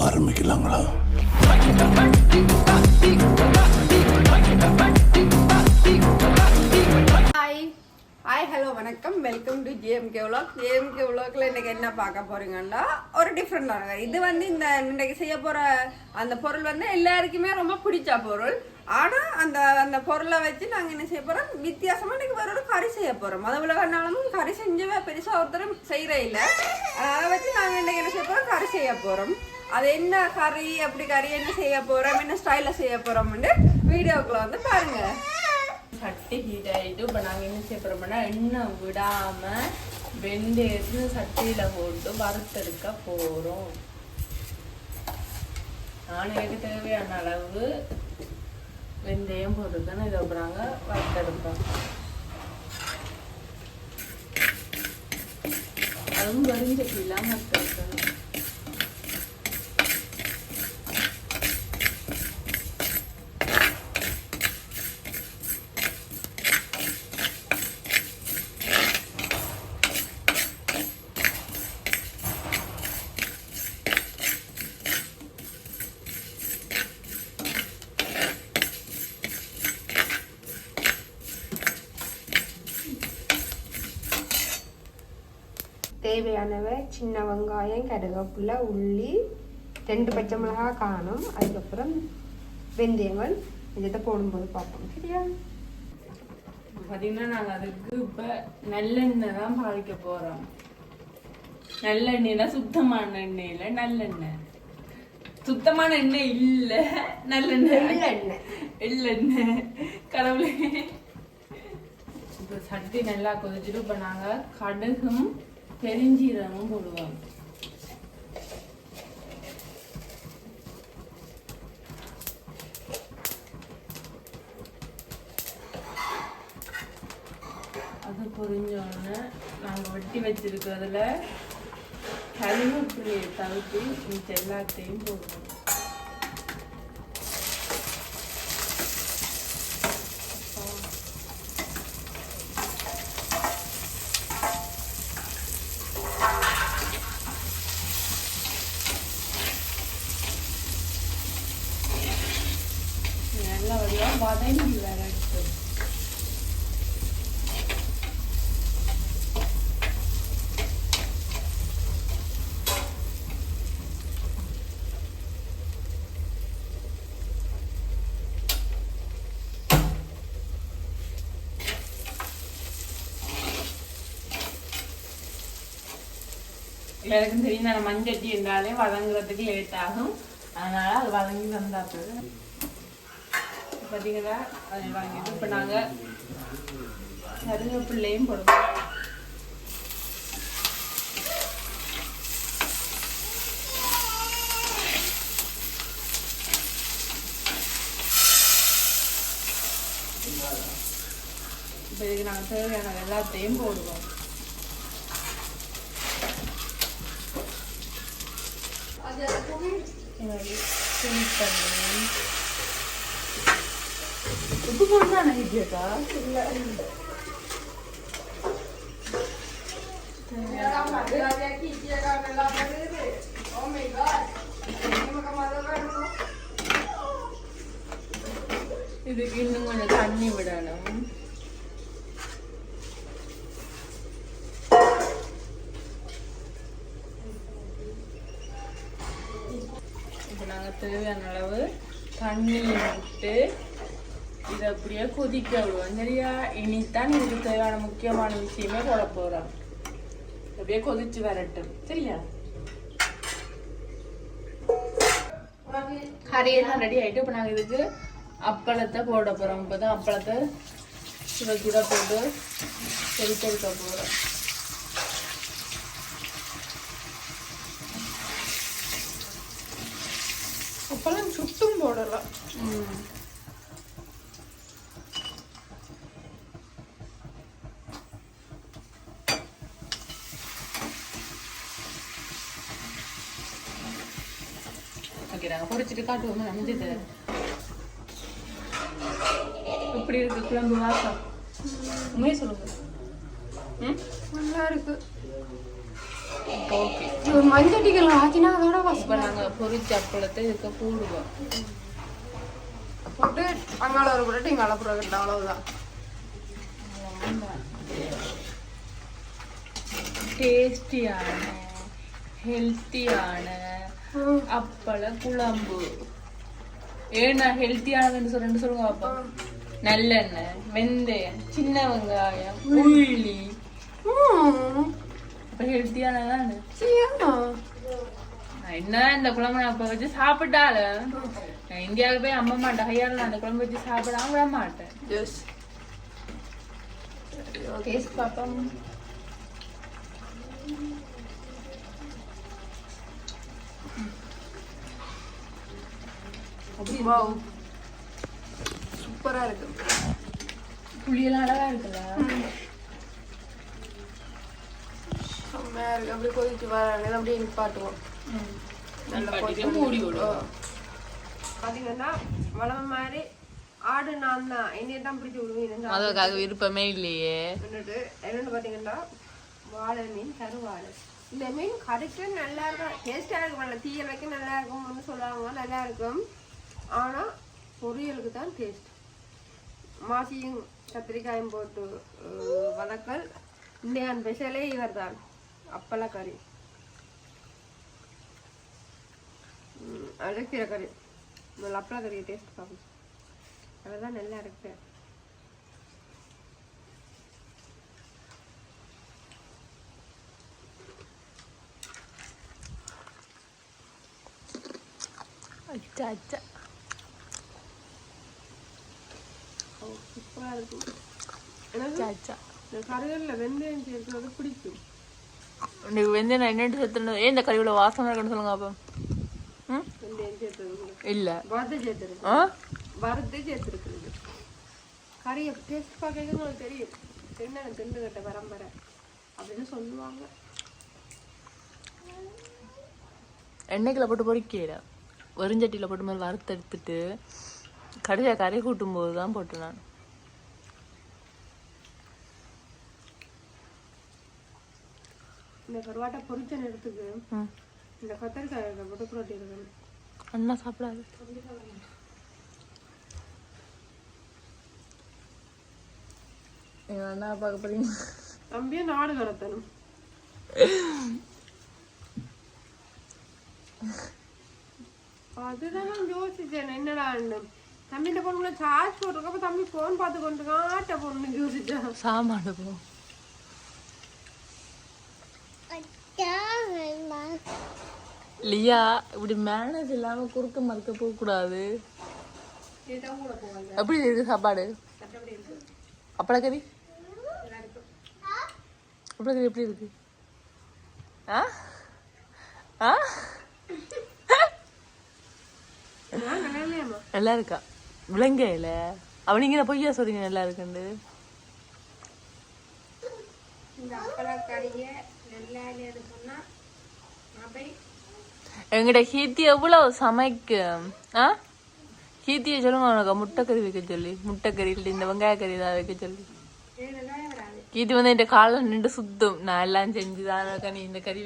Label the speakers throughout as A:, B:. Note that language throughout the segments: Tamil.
A: ஆரம்பிக்கலாங்களா?
B: ஹாய் ஹாய் ஹலோ வணக்கம். Welcome to GMK vlog GMK விலாக்ல இன்னைக்கு என்ன பார்க்க போறீங்கன்னா ஒரு டிஃப்ரெண்டான இது வந்து இந்த இன்னைக்கு செய்ய போற அந்த பொருள் வந்து எல்லாருக்குமே ரொம்ப பிடிச்ச பொருள். ஆனால் அந்த அந்த பொருளை வச்சு நாங்கள் என்ன செய்ய போகிறோம் வித்தியாசமாக இன்றைக்கி வேற ஒரு கறி செய்ய போகிறோம் மத உலகனாலும் கறி செஞ்சவே பெருசாக ஒருத்தரும் செய்கிற இல்லை. அதை வச்சு நாங்கள் இன்றைக்கி என்ன செய்ய போகிறோம் கறி செய்ய போகிறோம் அது என்ன கறி அப்படி கறி என்ன செய்ய போறோம் என்ன ஸ்டைல செய்ய போறோம்னு வீடியோக்குள்ள வந்து பாருங்க.
C: சட்டி ஹீட் ஆகிட்டு இப்போ நாங்கள் என்ன செய்ய போகிறோம்னா எண்ணெய் விடாமல் வெந்தயத்து சட்டியில் போட்டு வறுத்தெடுக்க போகிறோம் நான் எனக்கு தேவையான அளவு வெந்தயம் போட்டுக்கணும். இதை அப்புறம் வறுத்தெடுப்போம். அதுவும் இல்லாமல் வறுத்தெடுக்கணும்
B: சின்ன வெங்காயம் கருவேப்பிலை உள்ளி ரெண்டு பச்சை மிளகாய் காணும் அதுக்கப்புறம் வெந்தயங்கள். இதை போடும்போது பார்ப்போம். சரியா?
C: பார்த்தீங்கன்னா நாங்கள் அதுக்கு இப்போ நல்லெண்ணெய் தான் பாவிக்க போகிறோம் நல்லெண்ணெய்னா சுத்தமான எண்ணெயில் நல்லெண்ணெய். சுத்தமான எண்ணெய் இல்லை நல்லெண்ணெய்.
B: எள்ளெண்ணெய்
C: கடவுளே. இப்போ சட்டி நல்லா கொதிச்சுட்டு இப்போ நாங்கள் கடுகும் பெருஞ்சீரகமும் போடுவாங்க அது பொரிஞ்சோடனே நாங்கள் வெட்டி வச்சிருக்கிறதுல கருவேப்பிலையை தவிர்த்து மிச்ச எல்லாத்தையும் போடுவோம் நல்லா வடிவாக வதங்கி வரட்டும் எல்லாருக்கும் தெரியும் நான் மஞ்சட்டி என்றாலே வதங்குறதுக்கு லேட் ஆகும். அதனால அது வதங்கி வந்தா போதும் பார்த்தீங்களா அதை வாங்கிட்டு இப்போ நாங்கள் கருவேப்பிள்ளையும் போடுவோம். இப்போ இதுக்கு நாங்கள் தேவையான எல்லாத்தையும் போடுவோம். புளி தண்ணி. உப்பு போட்டு தான் நினைக்கிறதா இதுக்கு இன்னும் கொஞ்சம் தண்ணி விடணும். இப்போ நாங்கள் தேவையான அளவு தண்ணி விட்டு இதை அப்படியே கொதிக்க விடுவோம் சரியா இனித்தான் இதுக்கு தேவையான முக்கியமான விஷயமே போட போகிறோம் அப்படியே கொதிச்சு வரட்டும். சரியா? கறியெல்லாம் ரெடி ஆயிட்டு இப்போ நாங்கள் இதுக்கு அப்பளத்தை போட போகிறோம் இப்போ தான் அப்பளத்தை சுட சுட போட்டு கொதிக்க விட்ட போகிறோம்
B: அப்பளம் சுட்டும் போடலாம்.
C: ம். ஓகே நாங்கள் பொரிச்சிட்டு காட்டுவோம். அமைஞ்சது எப்படி இருக்கு? குழம்பு வாசம். உண்மையை சொல்லுங்க.
B: நல்லா இருக்கு.
C: ஓகே.
D: மஞ்சட்டிகள் ஆச்சுன்னா அதோட
C: இப்போ நாங்கள் பொரிச்ச அப்பளத்தை இதுக்கு போடுவோம்.
D: போட்டு அங்கால ஒரு புரட்டு இங்கால புரட்டு அவ்வளவுதான்
C: டேஸ்டியான ஹெல்த்தியான அப்பள குழம்பு. ஏன்னா ஹெல்த்தியானதுன்னு சொல்றேன்னு சொல்லுங்க பாப்பா. நல்லெண்ணெய் வெந்தயம் சின்ன வெங்காயம் உள்ளி அப்ப ஹெல்த்தியானதானு என்ன? இந்த குழம்பு நான் இப்ப வச்சு சாப்பிட்டாலும் நான் போய் அம்மா மாட்டேன் கையால நான் அந்த குழம்பு வச்சு சாப்பிடாம விட மாட்டேன். டேஸ்ட் பார்ப்போம்
D: வாவ் சூப்பரா இருக்கு.
C: புளியெல்லாம் அழகா இருக்குல்ல
D: இருக்கு. அப்படியே கொதிச்சு வர அப்படியே நிப்பாட்டுவோம். நல்ல
C: பாட்டிட்டு மூடி விடுவோம்.
D: பாத்தீங்கன்னா வளமை மாதிரி ஆடு நான் தான். என்னைய தான் பிடிச்சி விடுவீங்க
C: அதுக்காக விருப்பமே இல்லையே.
D: என்னட்டு என்னன்னு பாத்தீங்கன்னா வாழை மீன் கருவாழை இந்த மீன் கறிக்கு நல்லா இருக்கும். டேஸ்டா இருக்கும். நல்ல தீயல் வைக்க நல்லா இருக்கும்னு சொல்லுவாங்க. நல்லா இருக்கும். ஆனால் பொரியலுக்கு தான் டேஸ்ட் மாசியும் கத்திரிக்காயும் போட்டு வதக்கல். இந்தியான் ஸ்பெஷலே இவர் தான் அப்பள கறி. அழைக்கிற அரைக்கிற கறி. முதல்ல அப்பள கறியை டேஸ்ட் பார்க்கணும் அதுதான் நல்லா இருக்கு.
C: அச்சா அச்சா.
D: சூப்பராக இருக்கும் எனக்கு
C: அச்சா அச்சா
D: கறிகளில் வெந்தயம் சேர்க்கிறது பிடிக்கும்
C: இன்னைக்கு வெந்தயம் நான் என்னட்டு சேர்த்துனது ஏன் இந்த கறியோட வாசனை இருக்குன்னு சொல்லுங்க அப்போ ம்
D: வெந்தயம் சேர்த்தது
C: இல்லை
D: வறுத்து சேர்த்துருக்கு
C: ஆ
D: வறுத்து சேர்த்துருக்குது கறியை டேஸ்ட் பார்க்கறது உங்களுக்கு தெரியும் என்ன திண்டு கட்ட பரம்பரை அப்படின்னு சொல்லுவாங்க
C: எண்ணெய்க்குள்ள போட்டு பொறிக்கல வெறுஞ்சட்டியில் போட்டு மாதிரி வறுத்து எடுத்துட்டு கடைசியாக கறி கூட்டும் போது தான் போட்டு நான்.
D: இந்த கருவாட்டை பொரிச்ச நேரத்துக்கு இந்த கத்தரிக்காய் போட்டு புரோட்டி இருக்கணும்
C: அண்ணா சாப்பிடாது. என்ன பார்க்க போறீங்க?
D: தம்பியை நாடு கடத்தணும். அதுதான் நான் யோசிச்சேன் என்னடான்னு தம்பிட்ட பொண்ணுல சார்ஜ் போட்டிருக்கப்ப தம்பி போன் பார்த்து கொண்டு காட்ட பொண்ணு யோசிச்சேன்
C: சாமான் போ. லியா இப்படி மேனேஜ் இல்லாம குறுக்க மறுக்க போக கூடாது. எப்படி இருக்கு சாப்பாடு? அப்பளக்கறி? அப்பளக்கறி எப்படி இருக்கு? ஆ? ஆ?
D: நல்லா
C: இருக்கா? விளங்கையில அவனிங்க பொய்யா சொல்றீங்க நல்லா இருக்குண்டு எங்கிட்ட கீர்த்தி எவ்வளவு சமைக்கும் ஆ? கீர்த்தியை சொல்லுங்க உனக்கு முட்டைக்கறி வைக்க சொல்லி. முட்டைக்கறி இல்லை இந்த வெங்காய கறி ஏதாவது வைக்க சொல்லி. கீர்த்தி வந்து என் காலில் நின்று சுத்தும். நான் எல்லாம் செஞ்சுதான் நீ இந்த கறி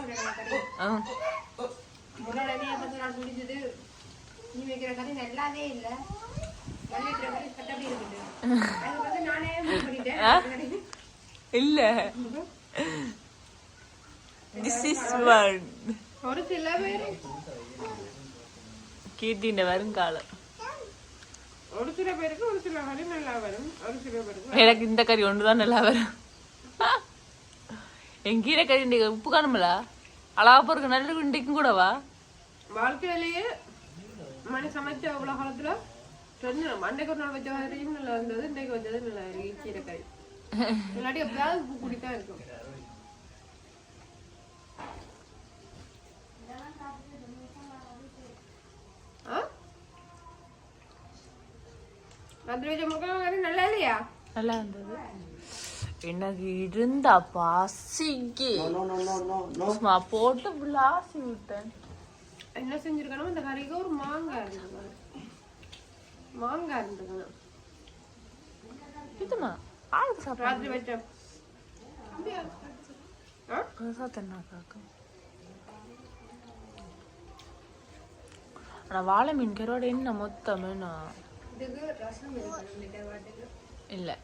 D: விடுறேன் கறி.
C: ஆ.
D: நீ வைக்கிற நல்லாவே இல்லை.
C: இல்ல. திஸ் இஸ் ஒன்
D: ஒரு சில பேர்
C: கீர்த்தின்ற வருங்காலம்.
D: ஒரு சில பேருக்கு ஒரு சில கறி நல்லா வரும். ஒரு சில பேருக்கு
C: எனக்கு இந்த கறி ஒன்று தான் நல்லா வரும். என் கீரை கறி இன்றைக்கு உப்பு காணுமில்ல? அழகா பொறுக்க நல்ல இன்றைக்கும் கூடவா?
D: வாழ்க்கையிலேயே மணி சமைச்ச அவ்வளோ காலத்துல ரெண்டு அன்னைக்கு ஒரு நாள் வச்ச கறியும் நல்லா இருந்தது இன்றைக்கு வச்சது நல்லா இருக்கு கீரை கறி இல்லாட்டி எப்பயாவது உப்பு கூடி தான் இருக்கும் நல்லா இல்லையா
C: நல்லா இருந்தது எனக்கு இருந்தா பசிக்கு போட்டு விளாசி விட்டேன்
D: என்ன செஞ்சுருக்கணும் இந்த கறிக்கு ஒரு மாங்காய் இருந்துக்கணும் மாங்காய் இருந்துக்கணும்
C: இதுமா ஆளுக்கு சாப்பிட்றது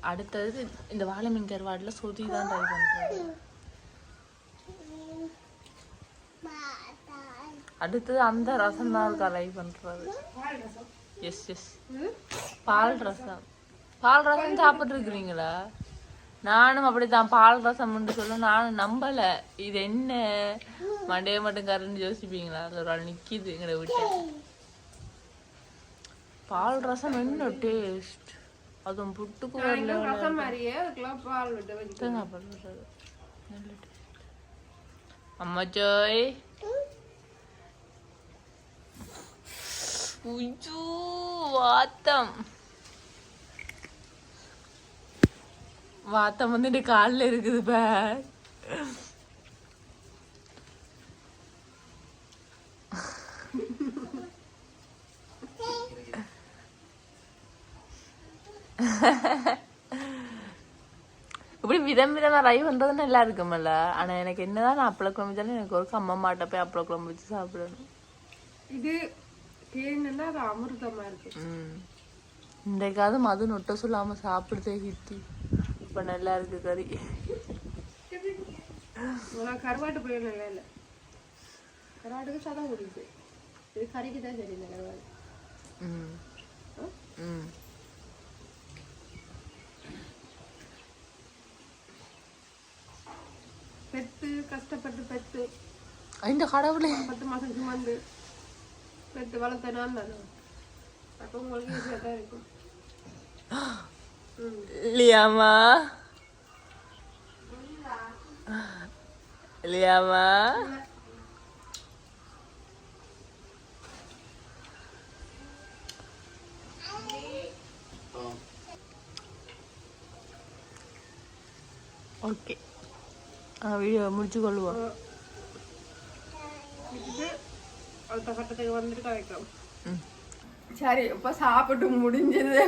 C: அடுத்தது இந்த வாழைமீன் மீன் கருவாடில் சுதி தான் ட்ரை பண்ணுறேன் அடுத்தது அந்த ரசம் தான்
B: பால் ரசம்
C: எஸ் எஸ் பால் ரசம். பால் ரசம் சாப்பிட்டு இருக்கிறீங்களா நானும் அப்படித்தான். பால் ரசம்னு சொல்ல நானும் நம்பல. இது என்ன? மண்டைய மட்டும் கரண்ட் யோசிப்பீங்களா? ஒரு ஆள் நிக்கிது எங்களை விட்டு. பால் ரசம் என்ன டேஸ்ட் அதுவும் புட்டுக்கு வரல
B: ரசம் மாதிரியே அதுக்குள்ள பால் விட்டு வச்சு
C: தேங்காய் பால் விடுறது நல்ல டேஸ்ட் அம்மா உஜு வாத்தம். வாத்தம் வந்து இந்த காலில் இருக்குது பே இப்படி விதம் விதமா ரை பண்றது நல்லா இருக்குமல்ல ஆனா எனக்கு என்னதான் நான் அப்பள குழம்பு வச்சாலும் எனக்கு ஒரு அம்மா மாட்ட போய் அப்பள குழம்பு வச்சு சாப்பிடணும்.
B: இது தேன்னா அது அமிர்தமா இருக்கு.
C: ம். இன்றைக்காவது மது நொட்ட சொல்லாம சாப்பிடுதே ஹித்தி. இப்ப நல்லா இருக்கு கறி.
B: கருவாட்டு போய் நல்லா இல்லை? கருவாட்டுக்கு சதம் குடிக்குது இது கறிக்கு தான் சரி இந்த கருவாடு.
C: ம். ம்.
B: பெத்து கஷ்டப்பட்டு பெத்து.
C: இந்த கடவுளே.
B: பத்து மாசம் சுமந்து Vete, te anda, no. Está como alguien
C: esotérico. Mm. Liamá. Liamá. Ah, lugar.
B: Oh. அடுத்த கட்டத்துக்கு வந்துட்டு கதைக்கும் சரி இப்போ சாப்பிட்டு முடிஞ்சது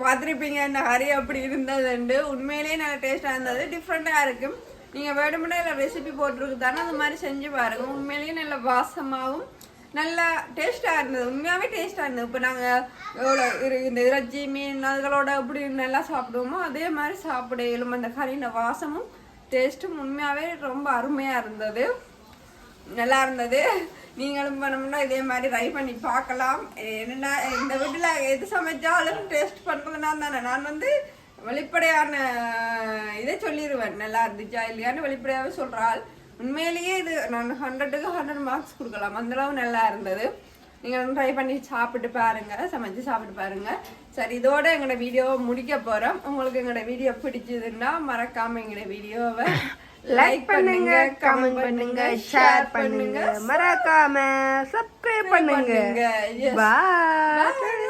B: பார்த்துருப்பீங்க இந்த கறி அப்படி இருந்ததுண்டு உண்மையிலேயே நல்லா டேஸ்டாக இருந்தது டிஃப்ரெண்ட்டாக இருக்கும் நீங்கள் வேணும்னா இல்லை ரெசிபி போட்டிருக்கு தானே அது மாதிரி செஞ்சு பாருங்க உண்மையிலேயே நல்ல வாசமாகவும் நல்லா டேஸ்ட்டாக இருந்தது உண்மையாகவே டேஸ்ட்டாக இருந்தது இப்போ நாங்கள் எவ்வளோ இரு இந்த இறைச்சி மீன் அதுகளோட எப்படி நல்லா சாப்பிடுவோமோ அதே மாதிரி சாப்பிட இயலும் அந்த கறியின் வாசமும் டேஸ்ட்டும் உண்மையாகவே ரொம்ப அருமையாக இருந்தது நல்லா இருந்தது நீங்களும் பண்ணோம்னா இதே மாதிரி ட்ரை பண்ணி பார்க்கலாம். என்னென்னா இந்த வீட்டில் எது சமைச்சாலும் டேஸ்ட் பண்ணுறதுனா தானே. நான் வந்து வெளிப்படையான இதை சொல்லிடுவேன் நல்லா இருந்துச்சா இல்லையான்னு வெளிப்படையாகவே சொல்கிறாள் உண்மையிலேயே இது நான் ஹண்ட்ரடுக்கு ஹண்ட்ரட் மார்க்ஸ் கொடுக்கலாம். அந்தளவு நல்லா இருந்தது. நீங்கள் ட்ரை பண்ணி சாப்பிட்டு பாருங்கள் சமைச்சு சாப்பிட்டு பாருங்கள் சரி இதோட எங்களோட வீடியோவை முடிக்க போகிறோம் உங்களுக்கு எங்களோட வீடியோ பிடிச்சதுன்னா மறக்காமல் எங்களோட வீடியோவை லைக் பண்ணுங்க கமெண்ட் பண்ணுங்க ஷேர் பண்ணுங்க
A: மறக்காம சப்ஸ்கிரைப் பண்ணுங்க. பாய்